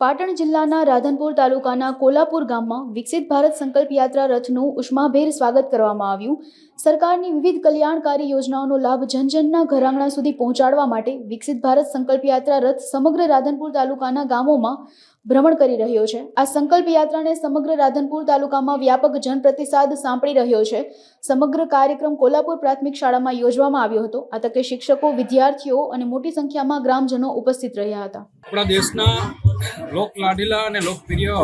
પાટણ જિલ્લાના રાધનપુર તાલુકાના કોલાપુર ગામમાં વિકસિત ભારત સંકલ્પ યાત્રા રથનું ઉષ્માભેર સ્વાગત કરવામાં આવ્યું. સરકારની વિવિધ કલ્યાણકારી યોજનાઓનો લાભ જનજનના ઘરાંગણા સુધી પહોંચાડવા માટે વિકસિત ભારત સંકલ્પ યાત્રા રથ સમગ્ર રાધનપુર તાલુકાના ગામોમાં ભ્રમણ કરી રહ્યો છે. આ સંકલ્પ યાત્રાને સમગ્ર રાધનપુર તાલુકામાં વ્યાપક જનપ્રતિસાદ સાંપડી રહ્યો છે. સમગ્ર કાર્યક્રમ કોલ્હાપુર પ્રાથમિક શાળામાં યોજવામાં આવ્યો હતો. આ તકે શિક્ષકો, વિદ્યાર્થીઓ અને મોટી સંખ્યામાં ગ્રામજનો ઉપસ્થિત રહ્યા હતા. આપણા દેશના લોક લાડીલા અને લોકપ્રિય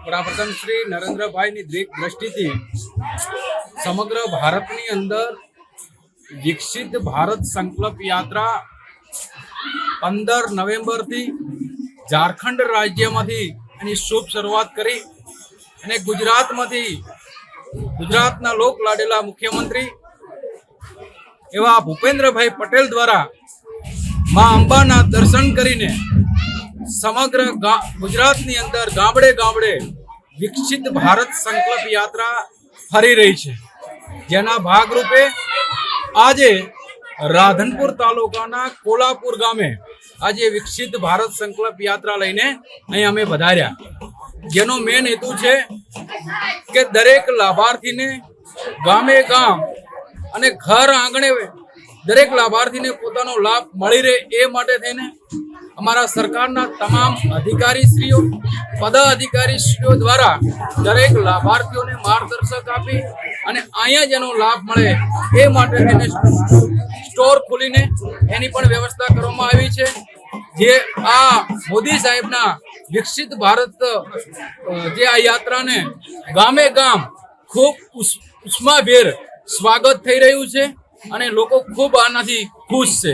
વડાપ્રધાન શ્રી નરેન્દ્રભાઈની દ્રષ્ટિથી સમગ્ર ભારતની અંદર વિકસિત ભારત સંકલ્પ યાત્રા પંદર નવેમ્બરથી ઝારખંડ રાજ્યમાંથી એની શુભ શરૂઆત કરી અને ગુજરાતમાંથી ગુજરાતના લોક લાડેલા મુખ્યમંત્રી એવા ભૂપેન્દ્રભાઈ પટેલ દ્વારા મા અંબાના દર્શન કરીને સમગ્ર ગુજરાતની અંદર ગામડે ગામડે વિકસિત ભારત સંકલ્પ યાત્રા ફરી રહી છે. જેના ભાગરૂપે આજે રાધનપુર તાલુકાના કોલાપુર ગામે આજે વિકસિત ભારત સંકલ્પ યાત્રા લઈને અહીં અમે વધાર્યા જેનો મેન હેતુ છે કે દરેક લાભાર્થીને ગામે ગામ અને ઘર આંગણે દરેક લાભાર્થીને પોતાનો લાભ મળી રહે એ માટે થઈને અમારા સરકારના તમામ અધિકારીશ્રીઓ, પદાધિકારીશ્રીઓ દ્વારા દરેક લાભાર્થીઓને માર્ગદર્શક આપી અને અહીંયા જેનો લાભ મળે એ માટે તેને સ્ટોર ખોલીને એની પણ વ્યવસ્થા કરવામાં આવી છે. જે આ મોદી સાહેબના વિકસિત ભારત જે આ યાત્રાને ગામે ગામ ખૂબ ઉષ્માભેર સ્વાગત થઈ રહ્યું છે. અને લોકો ખૂબ આનાથી ખુશ છે.